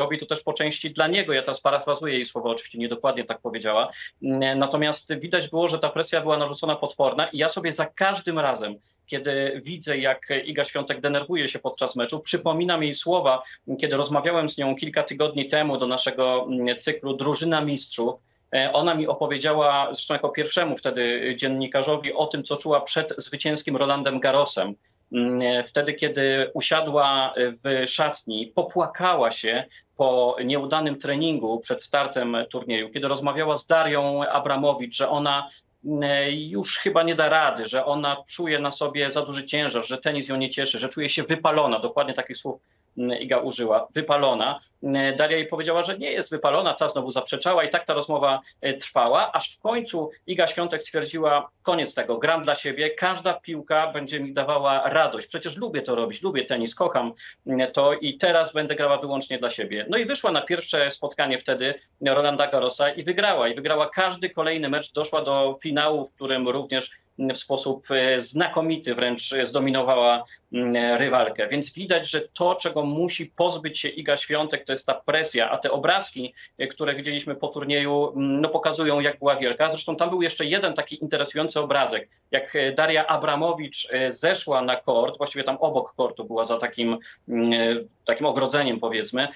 robi to też po części dla niego. Ja teraz parafrazuję jej słowa, oczywiście niedokładnie tak powiedziała. Mm, Natomiast widać było, że ta presja była narzucona potworna i ja sobie za każdym razem, kiedy widzę, jak Iga Świątek denerwuje się podczas meczu, przypominam jej słowa, kiedy rozmawiałem z nią kilka tygodni temu do naszego mm, cyklu Drużyna Mistrzów. E, Ona mi opowiedziała, zresztą jako pierwszemu wtedy dziennikarzowi, o tym, co czuła przed zwycięskim Rolandem Garosem. Mm, Wtedy, kiedy usiadła w szatni, popłakała się po nieudanym treningu przed startem turnieju, kiedy rozmawiała z Darią Abramowicz, że ona mm, już chyba nie da rady, że ona czuje na sobie za duży ciężar, że tenis ją nie cieszy, że czuje się wypalona. Dokładnie takich słów Iga użyła. Wypalona. Mm, Daria jej powiedziała, że nie jest wypalona, ta znowu zaprzeczała i tak ta rozmowa e, trwała, aż w końcu Iga Świątek stwierdziła, koniec tego, gram dla siebie, każda piłka będzie mi dawała radość. Przecież lubię to robić, lubię tenis, kocham mm, to i teraz będę grała wyłącznie dla siebie. No i wyszła na pierwsze spotkanie wtedy Rolanda Garrosa i wygrała. I wygrała każdy kolejny mecz, doszła do finału, w którym również w sposób e, znakomity wręcz zdominowała mm, rywalkę. Więc widać, że to, czego musi pozbyć się Iga Świątek, to jest ta presja, a te obrazki, e, które widzieliśmy po turnieju, mm, no pokazują, jak była wielka. Zresztą tam był jeszcze jeden taki interesujący obrazek, jak e, Daria Abramowicz zeszła na kort, właściwie tam obok kortu była za takim, mm, takim ogrodzeniem powiedzmy,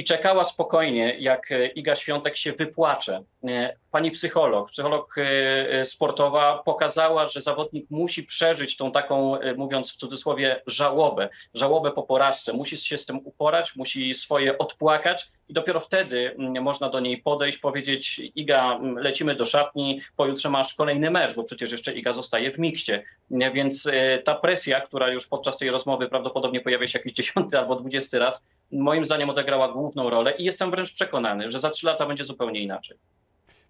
i czekała spokojnie, jak e, Iga Świątek się wypłacze. E, Pani psycholog, psycholog e, sportowa pokazała, że zawodnik musi przeżyć tą taką, mówiąc w cudzysłowie, żałobę, żałobę po porażce. Musi się z tym uporać, musi swoje odpłakać i dopiero wtedy mm, można do niej podejść, powiedzieć Iga, mm, lecimy do szatni, pojutrze masz kolejny mecz, bo przecież jeszcze Iga zostaje w mikście. Więc ta presja, która już podczas tej rozmowy prawdopodobnie pojawia się jakiś dziesiąty albo dwudziesty raz, moim zdaniem odegrała główną rolę i jestem wręcz przekonany, że za trzy lata będzie zupełnie inaczej.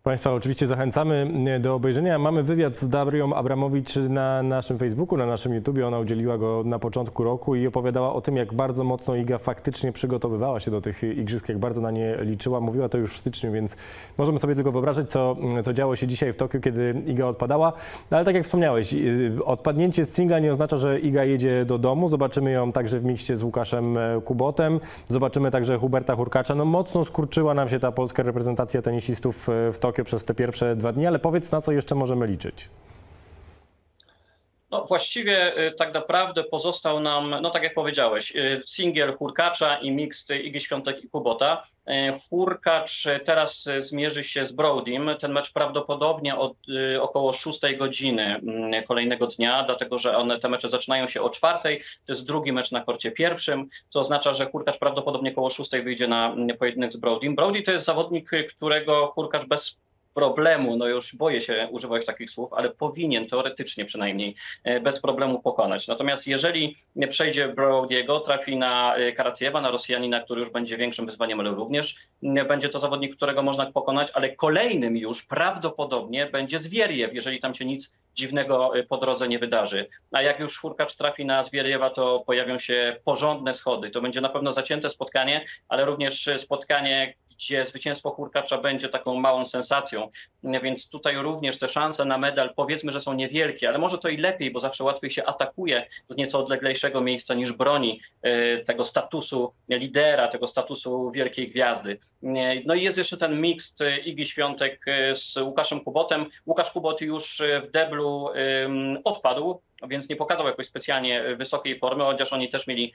Państwa oczywiście zachęcamy do obejrzenia. Mamy wywiad z Dabrią Abramowicz na naszym Facebooku, na naszym YouTubie. Ona udzieliła go na początku roku i opowiadała o tym, jak bardzo mocno Iga faktycznie przygotowywała się do tych igrzysk, jak bardzo na nie liczyła. Mówiła to już w styczniu, więc możemy sobie tylko wyobrażać, co, co działo się dzisiaj w Tokio, kiedy Iga odpadała. No, ale tak jak wspomniałeś, odpadnięcie z singla nie oznacza, że Iga jedzie do domu. Zobaczymy ją także w mikście z Łukaszem e, Kubotem. Zobaczymy także Huberta Hurkacza. No mocno skurczyła nam się ta polska reprezentacja tenisistów e, w Tokio przez te pierwsze dwa dni, ale powiedz, na co jeszcze możemy liczyć? No właściwie y, tak naprawdę pozostał nam, no tak jak powiedziałeś, y, singiel Hurkacza i mixed Igi Świątek i Kubota. Y, Hurkacz teraz y, zmierzy się z Brodym. Ten mecz prawdopodobnie od około 6 godziny mm, kolejnego dnia, dlatego że one, te mecze zaczynają się o czwartej. To jest drugi mecz na korcie pierwszym, co oznacza, że Hurkacz prawdopodobnie około 6 wyjdzie na mm, pojedynek z Brodym. Brody to jest zawodnik, którego Hurkacz bez problemu, no już boję się używać takich słów, ale powinien teoretycznie przynajmniej e, bez problemu pokonać. Natomiast jeżeli przejdzie Brody'ego, trafi na e, Karaciewa, na Rosjanina, który już będzie większym wyzwaniem, ale również będzie to zawodnik, którego można pokonać, ale kolejnym już prawdopodobnie będzie Zwieriew, jeżeli tam się nic dziwnego e, po drodze nie wydarzy. A jak już Hurkacz trafi na Zwieriewa, to pojawią się porządne schody. To będzie na pewno zacięte spotkanie, ale również spotkanie, gdzie zwycięstwo Hurkacza będzie taką małą sensacją. Więc tutaj również te szanse na medal powiedzmy, że są niewielkie, ale może to i lepiej, bo zawsze łatwiej się atakuje z nieco odleglejszego miejsca niż broni e, tego statusu lidera, tego statusu wielkiej gwiazdy. E, No i jest jeszcze ten miks e, Igi Świątek z Łukaszem Kubotem. Łukasz Kubot już w deblu odpadł, więc nie pokazał jakoś specjalnie wysokiej formy, chociaż oni też mieli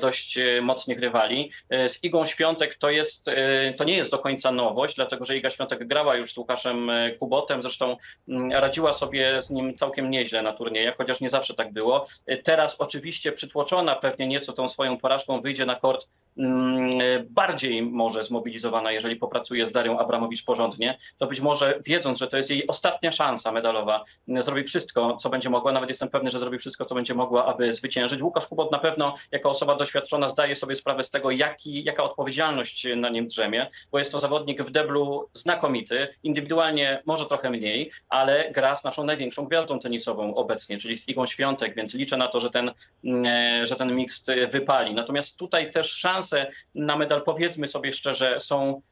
dość e, mocnych rywali. E, Z Igą Świątek to jest, e, to nie jest do końca nowość, dlatego że Iga Świątek grała już z Łukaszem Kubotem, zresztą mm, radziła sobie z nim całkiem nieźle na turniejach, chociaż nie zawsze tak było. Teraz oczywiście przytłoczona pewnie nieco tą swoją porażką wyjdzie na kort bardziej może zmobilizowana, jeżeli popracuje z Darią Abramowicz porządnie, to być może wiedząc, że to jest jej ostatnia szansa medalowa, m, zrobi wszystko, co będzie mogła, nawet jestem pewny, że zrobi wszystko, co będzie mogła, aby zwyciężyć. Łukasz Kubot na pewno, jako osoba doświadczona, zdaje sobie sprawę z tego, jaki, jaka odpowiedzialność na nim drzemie, bo jest to zawodnik w deblu znakomity, indywidualnie może trochę mniej, ale gra z naszą największą gwiazdą tenisową obecnie, czyli z Igą Świątek, więc liczę na to, że ten, mm, e, że ten miks wypali. Natomiast tutaj też szanse na medal, powiedzmy sobie szczerze, są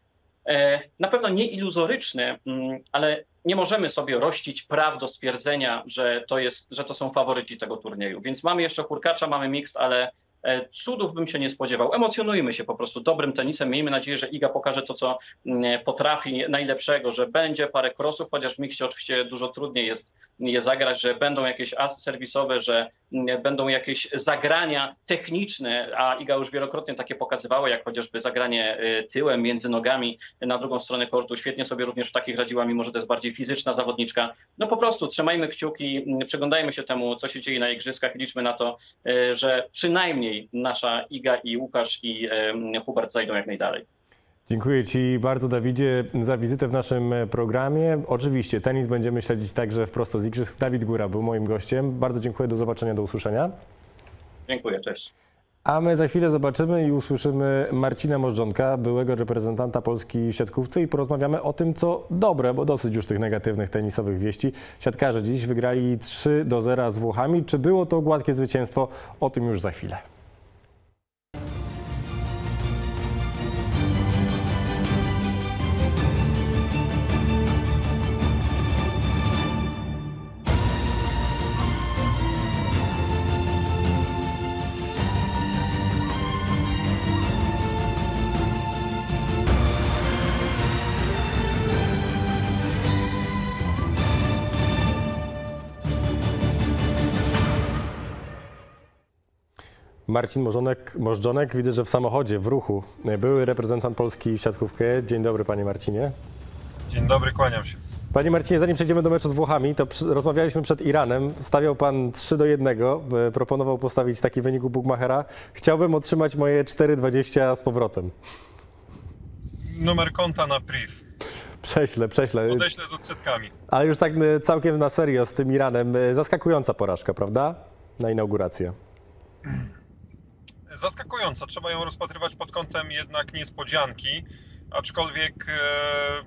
e, na pewno nie iluzoryczne, mm, ale nie możemy sobie rościć praw do stwierdzenia, że to, jest, że to są faworyci tego turnieju. Więc mamy jeszcze Hurkacza, mamy mixed, ale Cudów bym się nie spodziewał. Emocjonujmy się po prostu dobrym tenisem. Miejmy nadzieję, że Iga pokaże to, co mm, potrafi najlepszego, że będzie parę krosów, chociaż w mikście oczywiście dużo trudniej jest je zagrać, że będą jakieś asy serwisowe, że mm, będą jakieś zagrania techniczne, a Iga już wielokrotnie takie pokazywała, jak chociażby zagranie y, tyłem między nogami na drugą stronę kortu. Świetnie sobie również w takich radziła, mimo że to jest bardziej fizyczna zawodniczka. No po prostu trzymajmy kciuki, mm, przyglądajmy się temu, co się dzieje na igrzyskach i liczmy na to, y, że przynajmniej nasza Iga i Łukasz i Hubert zajdą jak najdalej. Dziękuję Ci bardzo, Dawidzie, za wizytę w naszym e, programie. Oczywiście tenis będziemy śledzić także wprost z Igrzysk. Dawid Góra był moim gościem. Bardzo dziękuję, do zobaczenia, do usłyszenia. Dziękuję, cześć. A my za chwilę zobaczymy i usłyszymy Marcina Możdżonka, byłego reprezentanta Polski w siatkówce i porozmawiamy o tym, co dobre, bo dosyć już tych negatywnych tenisowych wieści. Siatkarze dziś wygrali 3 do 0 z Włochami. Czy było to gładkie zwycięstwo? O tym już za chwilę. Marcin Możonek, Możdżonek, widzę, że w samochodzie, w ruchu. Były reprezentant Polski w siatkówkę. Dzień dobry, panie Marcinie. Dzień dobry, kłaniam się. Panie Marcinie, zanim przejdziemy do meczu z Włochami, to rozmawialiśmy przed Iranem. Stawiał pan 3 do 1, e, proponował postawić taki wynik u Bugmachera. Chciałbym otrzymać moje 4,20 z powrotem. Numer konta na priv. Prześlę, prześlę. Odeślę z odsetkami. Ale już tak e, całkiem na serio z tym Iranem. E, Zaskakująca porażka, prawda? Na inaugurację. Zaskakująco, trzeba ją rozpatrywać pod kątem jednak niespodzianki, aczkolwiek e,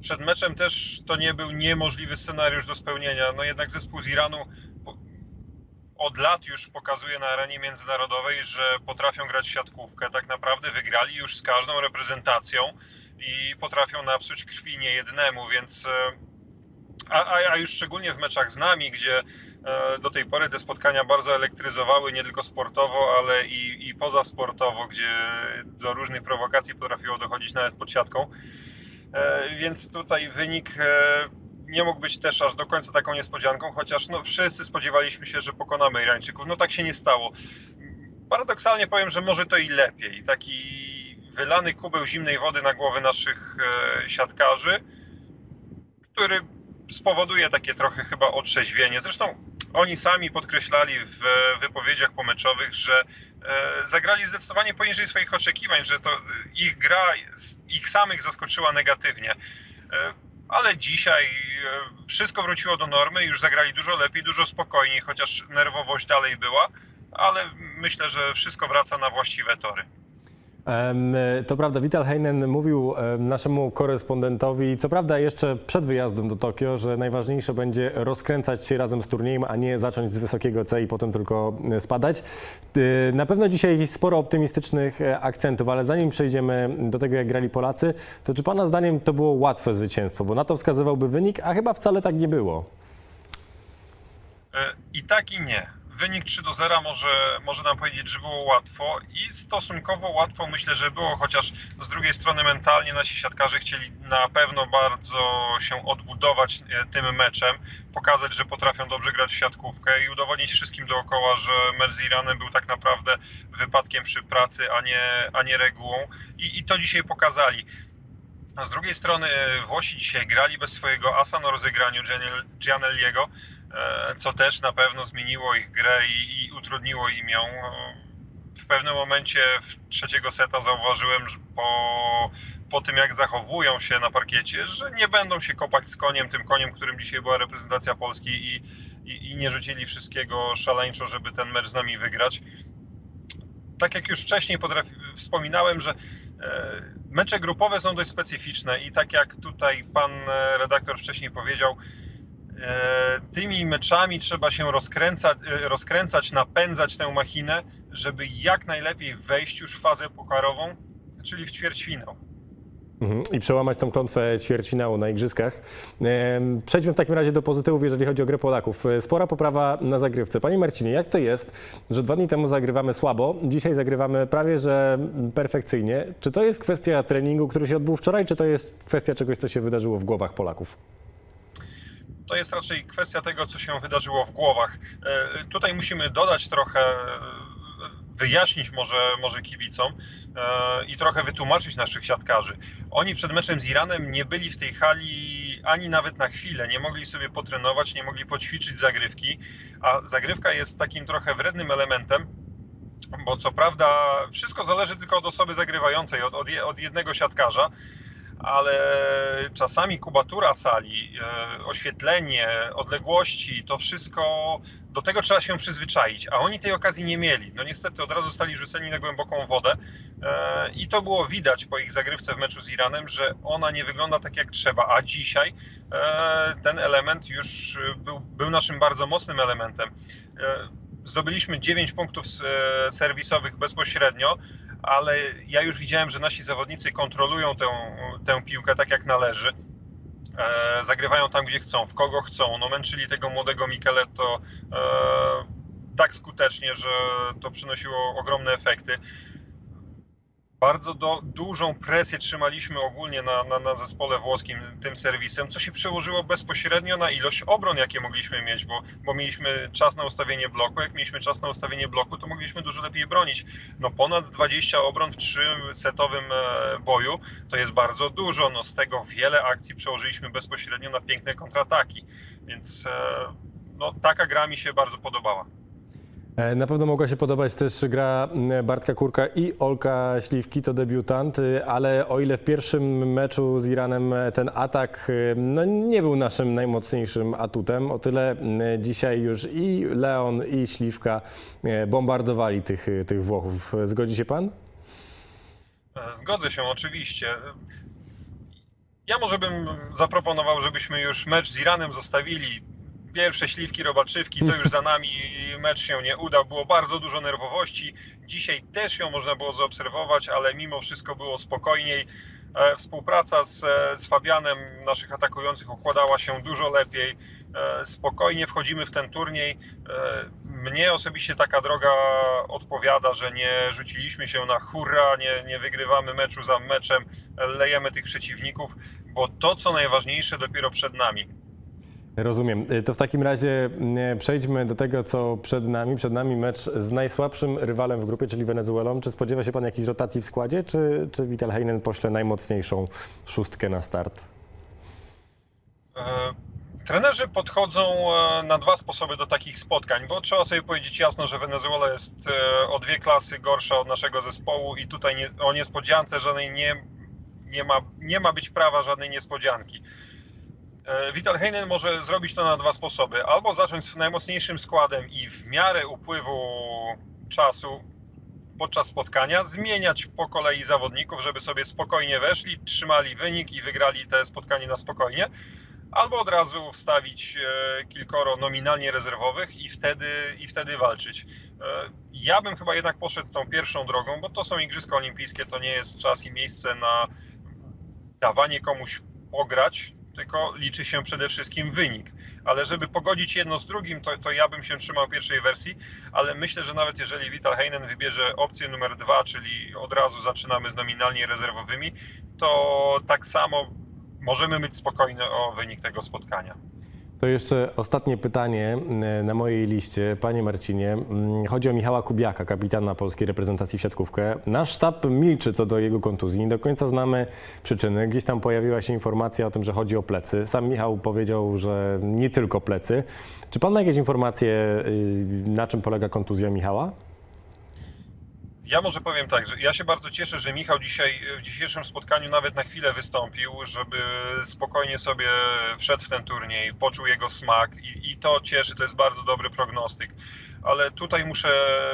przed meczem też to nie był niemożliwy scenariusz do spełnienia. No jednak zespół z Iranu od lat już pokazuje na arenie międzynarodowej, że potrafią grać siatkówkę. Tak naprawdę wygrali już z każdą reprezentacją i potrafią napsuć krwi niejednemu, więc e, a, a, a już szczególnie w meczach z nami, gdzie do tej pory te spotkania bardzo elektryzowały nie tylko sportowo, ale i, i pozasportowo, gdzie do różnych prowokacji potrafiło dochodzić nawet pod siatką. E, Więc tutaj wynik e, nie mógł być też aż do końca taką niespodzianką, chociaż no, wszyscy spodziewaliśmy się, że pokonamy Irańczyków. No tak się nie stało. Paradoksalnie powiem, że może to i lepiej. Taki wylany kubeł zimnej wody na głowy naszych e, siatkarzy, który spowoduje takie trochę chyba otrzeźwienie. Zresztą oni sami podkreślali w wypowiedziach pomeczowych, że e, zagrali zdecydowanie poniżej swoich oczekiwań, że to ich gra ich samych zaskoczyła negatywnie. E, Ale dzisiaj e, wszystko wróciło do normy, już zagrali dużo lepiej, dużo spokojniej, chociaż nerwowość dalej była, ale myślę, że wszystko wraca na właściwe tory. Em, To prawda, Vital Heinen mówił em, naszemu korespondentowi, co prawda jeszcze przed wyjazdem do Tokio, że najważniejsze będzie rozkręcać się razem z turniejem, a nie zacząć z wysokiego C i potem tylko e, spadać. Y, Na pewno dzisiaj sporo optymistycznych e, akcentów, ale zanim przejdziemy do tego, jak grali Polacy, to czy Pana zdaniem to było łatwe zwycięstwo? Bo na to wskazywałby wynik, a chyba wcale tak nie było. E, I tak i nie. Wynik 3 do 0 może, może nam powiedzieć, że było łatwo i stosunkowo łatwo myślę, że było, chociaż z drugiej strony mentalnie nasi siatkarze chcieli na pewno bardzo się odbudować e, tym meczem, pokazać, że potrafią dobrze grać w siatkówkę i udowodnić wszystkim dookoła, że mecz z Iranem był tak naprawdę wypadkiem przy pracy, a nie, a nie regułą I, i to dzisiaj pokazali. A z drugiej strony e, Włosi dzisiaj grali bez swojego asa na rozegraniu Gianel- Gianelliego, co też na pewno zmieniło ich grę i, i utrudniło im ją. E, W pewnym momencie w trzeciego seta zauważyłem że po, po tym, jak zachowują się na parkiecie, że nie będą się kopać z koniem, tym koniem, którym dzisiaj była reprezentacja Polski i, i, i nie rzucili wszystkiego szaleńczo, żeby ten mecz z nami wygrać. Tak jak już wcześniej wspominałem, że e, mecze grupowe są dość specyficzne i tak jak tutaj pan e, redaktor wcześniej powiedział, e, tymi meczami trzeba się rozkręcać, e, rozkręcać, napędzać tę machinę, żeby jak najlepiej wejść już w fazę pucharową, czyli w ćwierćfinał. Mhm. I przełamać tą klątwę ćwierćfinału na igrzyskach. Przejdźmy w takim razie do pozytywów, jeżeli chodzi o grę Polaków. E, Spora poprawa na zagrywce. Panie Marcinie, jak to jest, że dwa dni temu zagrywamy słabo, dzisiaj zagrywamy prawie że perfekcyjnie? Czy to jest kwestia treningu, który się odbył wczoraj, czy to jest kwestia czegoś, co się wydarzyło w głowach Polaków? To jest raczej kwestia tego, co się wydarzyło w głowach. E, Tutaj musimy dodać trochę, e, wyjaśnić może, może kibicom e, i trochę wytłumaczyć naszych siatkarzy. Oni przed meczem z Iranem nie byli w tej hali ani nawet na chwilę, nie mogli sobie potrenować, nie mogli poćwiczyć zagrywki, a zagrywka jest takim trochę wrednym elementem, bo co prawda wszystko zależy tylko od osoby zagrywającej, od, od, je- od jednego siatkarza, ale czasami kubatura sali, e, oświetlenie, odległości, to wszystko, do tego trzeba się przyzwyczaić, a oni tej okazji nie mieli. No niestety od razu zostali rzuceni na głęboką wodę e, i to było widać po ich zagrywce w meczu z Iranem, że ona nie wygląda tak jak trzeba, a dzisiaj e, ten element już był, był naszym bardzo mocnym elementem. Zdobyliśmy 9 punktów serwisowych bezpośrednio, ale ja już widziałem, że nasi zawodnicy kontrolują tę, tę piłkę tak jak należy. E, zagrywają tam, gdzie chcą, w kogo chcą. No, męczyli tego młodego Micheletto e, tak skutecznie, że to przynosiło ogromne efekty. Bardzo do, dużą presję trzymaliśmy ogólnie na, na, na zespole włoskim tym serwisem, co się przełożyło bezpośrednio na ilość obron, jakie mogliśmy mieć, bo, bo mieliśmy czas na ustawienie bloku. Jak mieliśmy czas na ustawienie bloku, to mogliśmy dużo lepiej bronić. No ponad 20 obron w trzysetowym e, boju to jest bardzo dużo. No z tego wiele akcji przełożyliśmy bezpośrednio na piękne kontrataki, więc e, no, taka gra mi się bardzo podobała. E, Na pewno mogła się podobać też gra Bartka Kurka i Olka Śliwki, to debiutant, y, ale o ile w pierwszym meczu z Iranem e, ten atak y, no, nie był naszym najmocniejszym atutem, o tyle dzisiaj już i Leon i Śliwka e, bombardowali tych, y, tych Włochów. Zgodzi się pan? Zgodzę się, oczywiście. Ja może bym zaproponował, żebyśmy już mecz z Iranem zostawili. Pierwsze śliwki, robaczywki to już za nami. Mecz się nie udał. Było bardzo dużo nerwowości. Dzisiaj też ją można było zaobserwować, ale mimo wszystko było spokojniej. E, Współpraca z, e, z Fabianem, naszych atakujących, układała się dużo lepiej. E, Spokojnie wchodzimy w ten turniej. Mnie osobiście taka droga odpowiada, że nie rzuciliśmy się na hurra, nie, nie wygrywamy meczu za meczem, lejemy tych przeciwników, bo to, co najważniejsze, dopiero przed nami. Rozumiem. Y, To w takim razie m, przejdźmy do tego, co przed nami. Przed nami mecz z najsłabszym rywalem w grupie, czyli Wenezuelą. Czy spodziewa się pan jakiejś rotacji w składzie, czy, czy Vital Heinen pośle najmocniejszą szóstkę na start? E, Trenerzy podchodzą e, na dwa sposoby do takich spotkań, bo trzeba sobie powiedzieć jasno, że Wenezuela jest e, o dwie klasy gorsza od naszego zespołu i tutaj nie, o niespodziance żadnej nie, nie, ma, nie ma być prawa żadnej niespodzianki. E, Vital Heinen może zrobić to na dwa sposoby. Albo zacząć z najmocniejszym składem i w miarę upływu czasu podczas spotkania zmieniać po kolei zawodników, żeby sobie spokojnie weszli, trzymali wynik i wygrali te spotkanie na spokojnie. Albo od razu wstawić e, kilkoro nominalnie rezerwowych i wtedy, i wtedy walczyć. E, Ja bym chyba jednak poszedł tą pierwszą drogą, bo to są Igrzyska Olimpijskie, to nie jest czas i miejsce na dawanie komuś pograć, tylko liczy się przede wszystkim wynik. Ale żeby pogodzić jedno z drugim, to, to ja bym się trzymał pierwszej wersji, ale myślę, że nawet jeżeli Vital Heinen wybierze opcję numer dwa, czyli od razu zaczynamy z nominalnie rezerwowymi, to tak samo możemy być spokojni o wynik tego spotkania. To jeszcze ostatnie pytanie m, na mojej liście. Panie Marcinie, m, chodzi o Michała Kubiaka, kapitana polskiej reprezentacji w siatkówkę. Nasz sztab milczy co do jego kontuzji. Nie do końca znamy przyczyny. Gdzieś tam pojawiła się informacja o tym, że chodzi o plecy. Sam Michał powiedział, że nie tylko plecy. Czy pan ma jakieś informacje, y, na czym polega kontuzja Michała? Ja może powiem tak, że ja się bardzo cieszę, że Michał dzisiaj w dzisiejszym spotkaniu nawet na chwilę wystąpił, żeby spokojnie sobie wszedł w ten turniej, poczuł jego smak i, i to cieszy, to jest bardzo dobry prognostyk. Ale tutaj muszę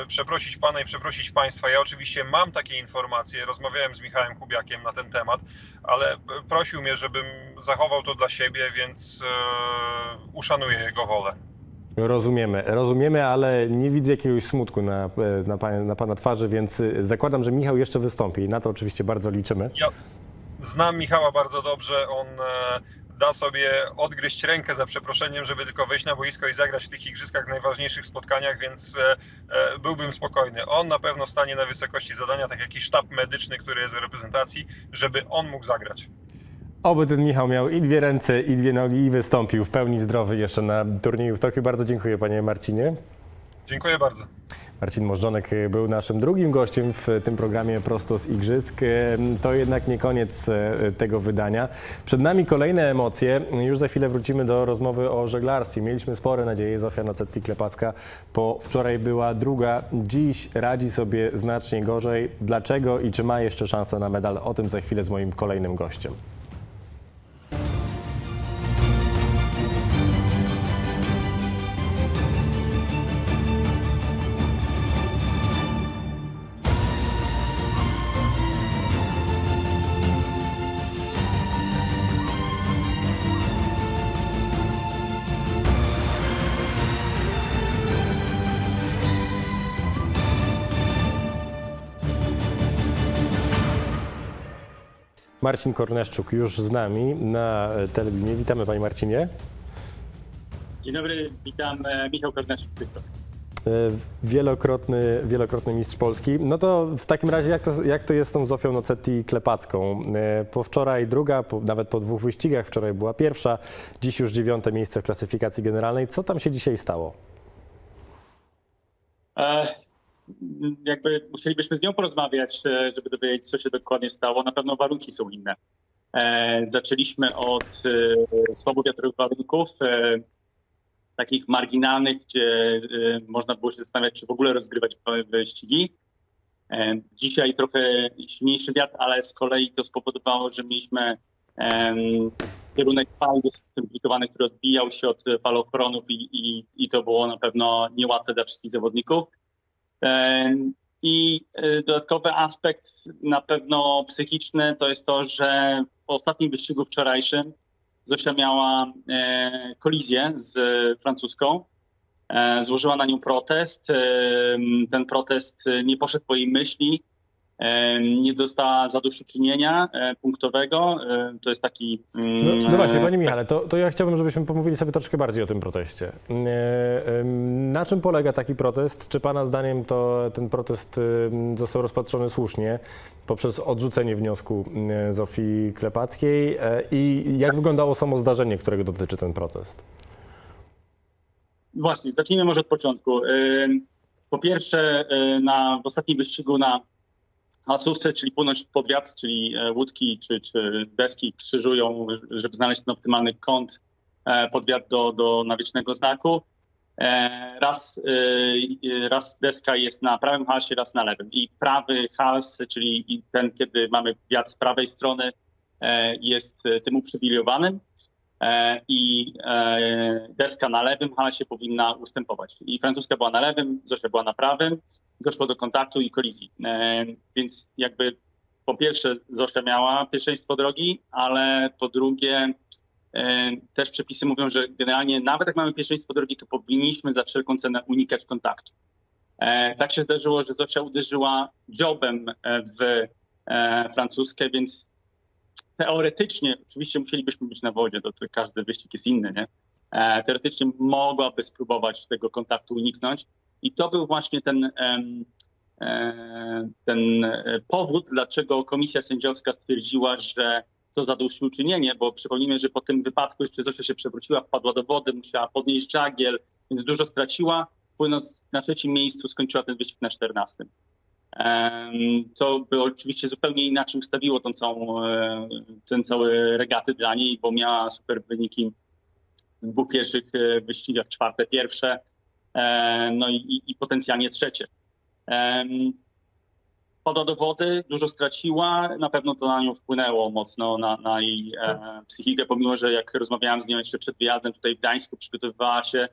przeprosić Pana i przeprosić Państwa. Ja oczywiście mam takie informacje, rozmawiałem z Michałem Kubiakiem na ten temat, ale prosił mnie, żebym zachował to dla siebie, więc e, uszanuję jego wolę. Rozumiemy, rozumiemy, ale nie widzę jakiegoś smutku na, na, pana, na pana twarzy, więc y, zakładam, że Michał jeszcze wystąpi. Na to oczywiście bardzo liczymy. Ja, znam Michała bardzo dobrze. On e, da sobie odgryźć rękę za przeproszeniem, żeby tylko wejść na boisko i zagrać w tych igrzyskach, najważniejszych spotkaniach, więc e, e, byłbym spokojny. On na pewno stanie na wysokości zadania, tak jak i sztab medyczny, który jest w reprezentacji, żeby on mógł zagrać. Oby ten Michał miał i dwie ręce, i dwie nogi i wystąpił w pełni zdrowy jeszcze na turnieju w Tokiu. Bardzo dziękuję panie Marcinie. Dziękuję bardzo. Marcin Możdżonek był naszym drugim gościem w tym programie Prosto z Igrzysk. To jednak nie koniec e, tego wydania. Przed nami kolejne emocje. Już za chwilę wrócimy do rozmowy o żeglarstwie. Mieliśmy spore nadzieje. Zofia Nocetti-Klepacka po wczoraj była druga. Dziś radzi sobie znacznie gorzej. Dlaczego i czy ma jeszcze szansę na medal? O tym za chwilę z moim kolejnym gościem. Marcin Korneszczuk już z nami na telewizie. Witamy panie Marcinie. Dzień dobry, witam e, Michał Kornaszek z TikTok. E, Wielokrotny, wielokrotny mistrz Polski. No to w takim razie jak to, jak to jest z tą Zofią Nocetti Klepacką? E, Po wczoraj druga, po, nawet po dwóch wyścigach, wczoraj była pierwsza, dziś już dziewiąte miejsce w klasyfikacji generalnej. Co tam się dzisiaj stało? Jakby musielibyśmy z nią porozmawiać, e, żeby dowiedzieć, co się dokładnie stało. Na pewno warunki są inne. E, zaczęliśmy od e, słabo wiatrowych warunków, takich marginalnych, gdzie można było się zastanawiać, czy w ogóle rozgrywać wyścigi. Dzisiaj trochę silniejszy wiatr, ale z kolei to spowodowało, że mieliśmy kierunek fal dosyć skomplikowany, który odbijał się od falochronów i, i, i to było na pewno niełatwe dla wszystkich zawodników. I e, dodatkowy aspekt na pewno psychiczny to jest to, że w ostatnim wyścigu wczorajszym Zosia miała e, kolizję z francuską. E, złożyła na nią protest. Ten protest nie poszedł po jej myśli. Em, Nie dostała zadośćuczynienia e, punktowego. E, To jest taki. No, mm, no właśnie, e, panie Michale, to, to ja chciałbym, żebyśmy pomówili sobie troszkę bardziej o tym proteście. E, Na czym polega taki protest? Czy pana zdaniem to ten protest został rozpatrzony słusznie poprzez odrzucenie wniosku Zofii Klepackiej? E, I jak wyglądało samo zdarzenie, którego dotyczy ten protest? Właśnie, zacznijmy może od początku. Po pierwsze, na, w ostatnim wyścigu na hasówce, czyli płynąć pod wiatr, czyli e, łódki czy, czy deski krzyżują, żeby znaleźć ten optymalny kąt e, pod wiatr do, do nawiecznego znaku. E, Raz, raz deska jest na prawym halsie, raz na lewym. I prawy hals, czyli ten, kiedy mamy wiatr z prawej strony, jest tym uprzywilejowanym i deska na lewym halsie powinna ustępować. I francuska była na lewym, Zosia była na prawym, doszło do kontaktu i kolizji. E, Więc jakby po pierwsze Zosia miała pierwszeństwo drogi, ale po drugie e, też przepisy mówią, że generalnie nawet jak mamy pierwszeństwo drogi, to powinniśmy za wszelką cenę unikać kontaktu. E, Tak się zdarzyło, że Zosia uderzyła dziobem w e, francuskę, więc teoretycznie, oczywiście musielibyśmy być na wodzie, to, każdy wyścig jest inny, nie? Teoretycznie mogłaby spróbować tego kontaktu uniknąć. I to był właśnie ten, e, ten e, powód, dlaczego komisja sędziowska stwierdziła, że to zadośćuczynienie, bo przypomnijmy, że po tym wypadku jeszcze Zosia się przewróciła, wpadła do wody, musiała podnieść żagiel, więc dużo straciła. Płynąc na trzecim miejscu, skończyła ten wyścig na czternastym. Co by oczywiście zupełnie inaczej ustawiło tą całą, e, ten cały regaty dla niej, bo miała super wyniki w dwóch pierwszych wyścigach, czwarte, pierwsze, no i, i, potencjalnie trzecie. Podła do wody, dużo straciła, na pewno to na nią wpłynęło mocno, na, na jej e, psychikę, pomimo, że jak rozmawiałam z nią jeszcze przed wyjazdem tutaj w Gdańsku, przygotowywała się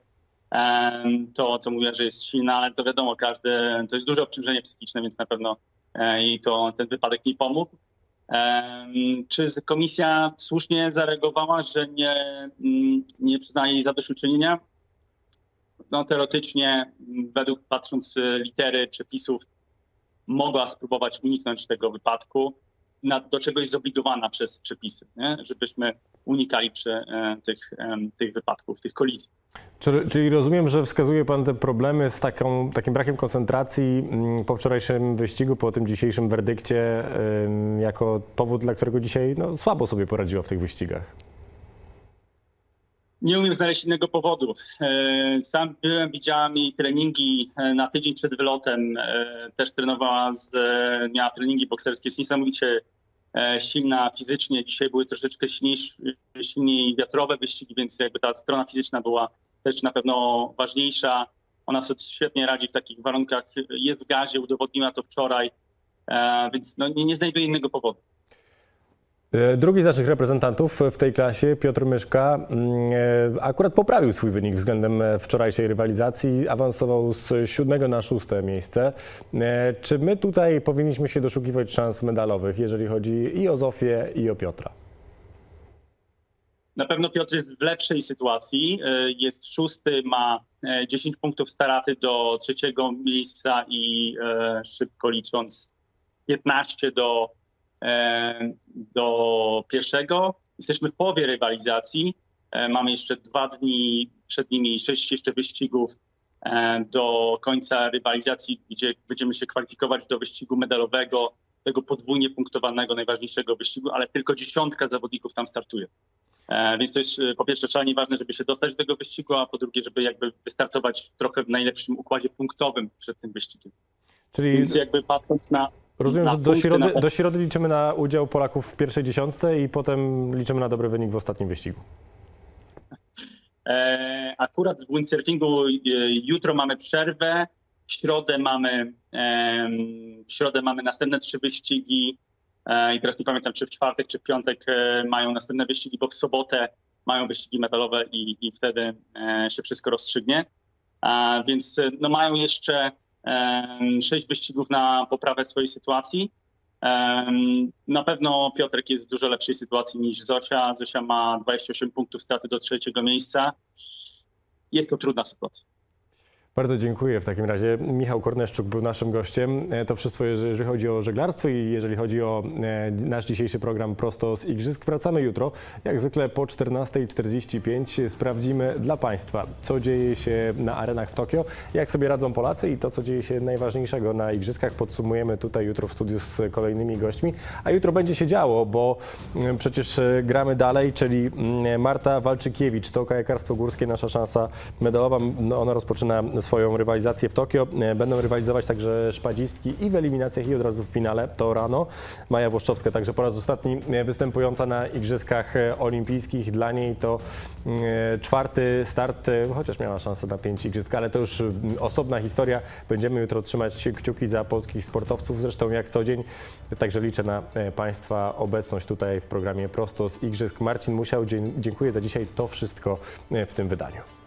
to, to mówiła, że jest silna, ale to wiadomo, każde, to jest duże obciążenie psychiczne, więc na pewno e, jej to, ten wypadek nie pomógł. Czy komisja słusznie zareagowała, że nie, mm, nie przyznaje jej zadośćuczynienia? No teoretycznie, m, według patrząc litery przepisów, mogła spróbować uniknąć tego wypadku. na, do czego jest zobligowana przez przepisy, nie? żebyśmy unikali przy, e, tych, em, tych wypadków, tych kolizji. Czyli, rozumiem, że wskazuje Pan te problemy z taką, takim brakiem koncentracji mm, po wczorajszym wyścigu, po tym dzisiejszym werdykcie, jako powód, dla którego dzisiaj no, słabo sobie poradziła w tych wyścigach. Nie umiem znaleźć innego powodu. E, Sam byłem, widziałem jej treningi e, na tydzień przed wylotem. E, Też trenowała, z, miała treningi bokserskie. Jest niesamowicie silna fizycznie. Dzisiaj były troszeczkę silniejsze, silniej wiatrowe wyścigi, więc jakby ta strona fizyczna była też na pewno ważniejsza. Ona sobie świetnie radzi w takich warunkach. Jest w gazie, udowodniła to wczoraj, więc no, nie, nie znajduję innego powodu. E, Drugi z naszych reprezentantów w tej klasie, Piotr Myszka, mm, e, akurat poprawił swój wynik względem e, wczorajszej rywalizacji, awansował z siódmego na szóste miejsce. Czy my tutaj powinniśmy się doszukiwać szans medalowych, jeżeli chodzi i o Zofię, i o Piotra? Na pewno Piotr jest w lepszej sytuacji. Jest szósty, ma e, 10 punktów staraty do trzeciego miejsca i szybko licząc 15 do, do pierwszego. Jesteśmy w połowie rywalizacji. E, Mamy jeszcze dwa dni przed nimi, sześć jeszcze wyścigów e, do końca rywalizacji, gdzie będziemy się kwalifikować do wyścigu medalowego, tego podwójnie punktowanego, najważniejszego wyścigu, ale tylko dziesiątka zawodników tam startuje. E, Więc to jest e, po pierwsze szalenie ważne, żeby się dostać do tego wyścigu, a po drugie, żeby jakby wystartować trochę w najlepszym układzie punktowym przed tym wyścigiem. Czyli Więc jakby patrząc na. Rozumiem, że do punkty, środy, na- do środy liczymy na udział Polaków w pierwszej dziesiątce i potem liczymy na dobry wynik w ostatnim wyścigu. E, Akurat w windsurfingu e, jutro mamy przerwę, w środę mamy, em, w środę mamy następne trzy wyścigi e, i teraz nie pamiętam, czy w czwartek, czy w piątek e, mają następne wyścigi, bo w sobotę mają wyścigi metalowe i, i wtedy e, się wszystko rozstrzygnie. A, Więc e, no, mają jeszcze sześć wyścigów na poprawę swojej sytuacji. Na pewno Piotrek jest w dużo lepszej sytuacji niż Zosia. Zosia ma 28 punktów straty do trzeciego miejsca. Jest to trudna sytuacja. Bardzo dziękuję w takim razie. Michał Korneszczuk był naszym gościem. E, To wszystko, jeżeli chodzi o żeglarstwo i jeżeli chodzi o e, nasz dzisiejszy program prosto z Igrzysk. Wracamy jutro, jak zwykle po 14.45. Sprawdzimy dla Państwa, co dzieje się na arenach w Tokio, jak sobie radzą Polacy i to, co dzieje się najważniejszego na Igrzyskach. Podsumujemy tutaj jutro w studiu z kolejnymi gośćmi. A jutro będzie się działo, bo mm, przecież e, gramy dalej, czyli mm, Marta Walczykiewicz, to kajakarstwo górskie, nasza szansa medalowa. No, Ona rozpoczyna swoją rywalizację w Tokio. E, Będą rywalizować także szpadzistki i w eliminacjach i od razu w finale, to rano. Maja Włoszczowska także po raz ostatni e, występująca na Igrzyskach e, Olimpijskich. Dla niej to czwarty start, chociaż miała szansę na pięć Igrzysk, ale to już osobna historia. Będziemy jutro trzymać kciuki za polskich sportowców, zresztą jak co dzień. Także liczę na Państwa obecność tutaj w programie Prosto z Igrzysk. Marcin Musiał, dziękuję za dzisiaj. To wszystko w tym wydaniu.